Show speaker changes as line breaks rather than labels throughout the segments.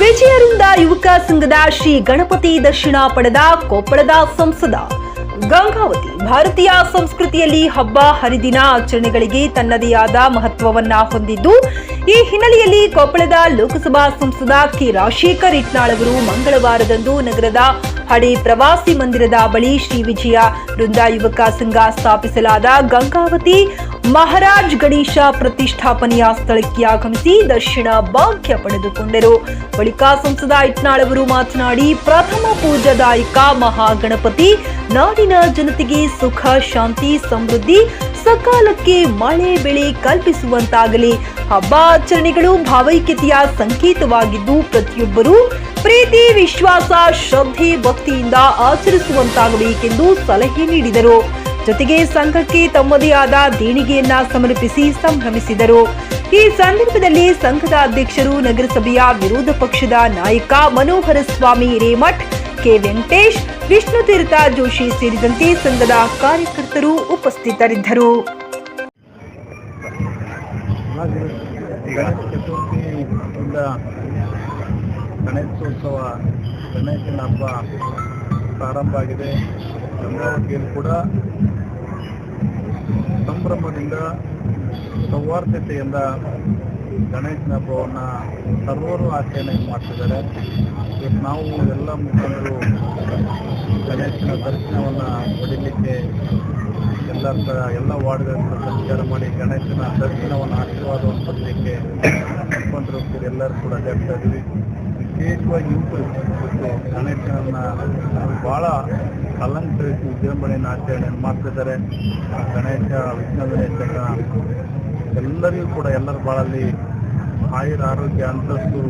ವಿಜಯರಿಂದ ಯುವಕ ಸಂಘದ ಶ್ರೀ ಗಣಪತಿ ದರ್ಶನ ಪಡೆದ ಕೊಪ್ಪಳದ ಸಂಸದ ಗಂಗಾವತಿ ಭಾರತೀಯ ಸಂಸ್ಕೃತಿಯಲ್ಲಿ ಹಬ್ಬ ಹರಿದಿನ ಆಚರಣೆಗಳಿಗೆ ತನ್ನದೇ ಆದ ಮಹತ್ವವನ್ನ ಹೊಂದಿದ್ದು, ಈ ಹಿನ್ನೆಲೆಯಲ್ಲಿ ಕೊಪ್ಪಳದ ಲೋಕಸಭಾ ಸಂಸದ ಕೆ ರಾಜಶೇಖರ್ ಇಟ್ನಾಳ್ ಅವರು ಮಂಗಳವಾರದಂದು ನಗರದ ಹಳೆ ಪ್ರವಾಸಿ ಮಂದಿರದ ಬಳಿ ಶ್ರೀ ವಿಜಯ ವೃಂದ ಯುವಕ ಸಂಘ ಸ್ಥಾಪಿಸಲಾದ ಗಂಗಾವತಿ ಮಹಾರಾಜ್ ಗಣೇಶ ಪ್ರತಿಷ್ಠಾಪನೆಯ ಸ್ಥಳಕ್ಕೆ ಆಗಮಿಸಿ ದರ್ಶನ ಭಾಗ್ಯ ಪಡೆದುಕೊಂಡರು. ಬಳಿಕ ಸಂಸದ ಇಟ್ನಾಳ್ ಮಾತನಾಡಿ, ಪ್ರಥಮ ಪೂಜಾದಾಯಕ ಮಹಾಗಣಪತಿ ನಾಡಿನ ಜನತೆಗೆ ಸುಖ, ಶಾಂತಿ, ಸಮೃದ್ಧಿ, ಸಕಾಲಕ್ಕೆ ಮಳೆ, ಬೆಳೆ ಕಲ್ಪಿಸುವಂತಾಗಲಿ. ಹಬ್ಬ ಆಚರಣೆಗಳು ಭಾವೈಕ್ಯತೆಯ ಸಂಕೇತವಾಗಿದ್ದು, ಪ್ರತಿಯೊಬ್ಬರೂ ಪ್ರೀತಿ, ವಿಶ್ವಾಸ, ಶ್ರದ್ಧೆ, ಭಕ್ತಿಯಿಂದ ಆಚರಿಸುವಂತಾಗಬೇಕೆಂದು ಸಲಹೆ ನೀಡಿದರು. ಜೊತೆಗೆ ಸಂಘಕ್ಕೆ ತಮ್ಮದೇ ಆದ ದೇಣಿಗೆಯನ್ನ ಸಮರ್ಪಿಸಿ ಸಂಭ್ರಮಿಸಿದರು. ಈ ಸಂದರ್ಭದಲ್ಲಿ ಸಂಘದ ಅಧ್ಯಕ್ಷರು ನಗರಸಭೆಯ ವಿರೋಧ ಪಕ್ಷದ ನಾಯಕ ಮನೋಹರ ಸ್ವಾಮಿ ರೇಮಠ್, ಕೆ ವೆಂಕಟೇಶ್, ವಿಷ್ಣು ತೀರ್ಥ ಜೋಶಿ ಸೇರಿದಂತೆ ಸಂಘದ ಕಾರ್ಯಕರ್ತರು ಉಪಸ್ಥಿತರಿದ್ದರು.
ಗಣೇಶೋತ್ಸವ, ಗಣೇಶನ ಹಬ್ಬ ಪ್ರಾರಂಭ ಆಗಿದೆ. ಗಂಗಾವತಿಯಲ್ಲಿ ಕೂಡ ಸಂಭ್ರಮದಿಂದ ಸೌಹಾರ್ದತೆಯಿಂದ ಗಣೇಶನ ಹಬ್ಬವನ್ನು ಸರ್ವರು ಆಚರಣೆ ಮಾಡ್ತಿದ್ದಾರೆ. ಇವತ್ತು ನಾವು ಎಲ್ಲ ಮುಖಂಡರು ಗಣೇಶನ ದರ್ಶನವನ್ನು ಪಡೀಲಿಕ್ಕೆ ಎಲ್ಲ ಎಲ್ಲ ವಾರ್ಡ್ಗಳಿಂದ ಸಂಚಾರ ಮಾಡಿ ಗಣೇಶನ ದರ್ಶನವನ್ನು ಆಶೀರ್ವಾದವನ್ನು ಪಡಲಿಕ್ಕೆ ಮುಖಂಡರು ಎಲ್ಲರೂ ಕೂಡ ಅಡ್ಡಾಡ್ತಾ ಇದ್ದೀವಿ. ವಿಶೇಷವಾಗಿ ಯುವಕರು ಗಣೇಶನನ್ನ ಭಾಳ ಅಲಂಕರಿಸಿ ವಿಜೃಂಭಣೆಯನ್ನು ಆಚರಣೆ ಮಾಡ್ತಿದ್ದಾರೆ. ಗಣೇಶ ವಿಷ್ಣು ಗಣೇಶನ ಎಲ್ಲರಿಗೂ ಕೂಡ ಎಲ್ಲರ ಬಾಳಲ್ಲಿ ಆಯುರ ಆರೋಗ್ಯ ಅಂತಸ್ತು.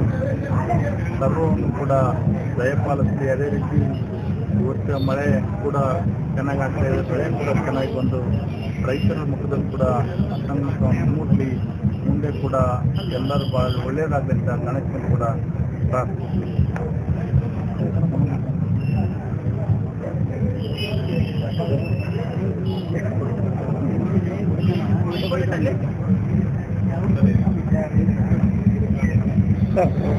ಸರ್ವವನ್ನು ಕೂಡ ದಯಪಾಲಿಸಿ ಅದೇ ರೀತಿ ಇವತ್ತಿನ ಮಳೆ ಕೂಡ ಚೆನ್ನಾಗಿ ಆಗ್ತಾ ಇದೆ. ಬೆಳೆ ಕೂಡ ಚೆನ್ನಾಗಿ ಬಂದು ರೈತರ ಮುಖದಲ್ಲಿ ಕೂಡ ಮೂಡಲಿ. ಮುಂದೆ ಕೂಡ ಎಲ್ಲರೂ ಭಾಳ ಒಳ್ಳೆಯದಾಗಲಿ ಅಂತ ಗಣೇಶನ ಕೂಡ ಪ್ರಾರ್ಥಿಸ್ತೀವಿ. Gracias.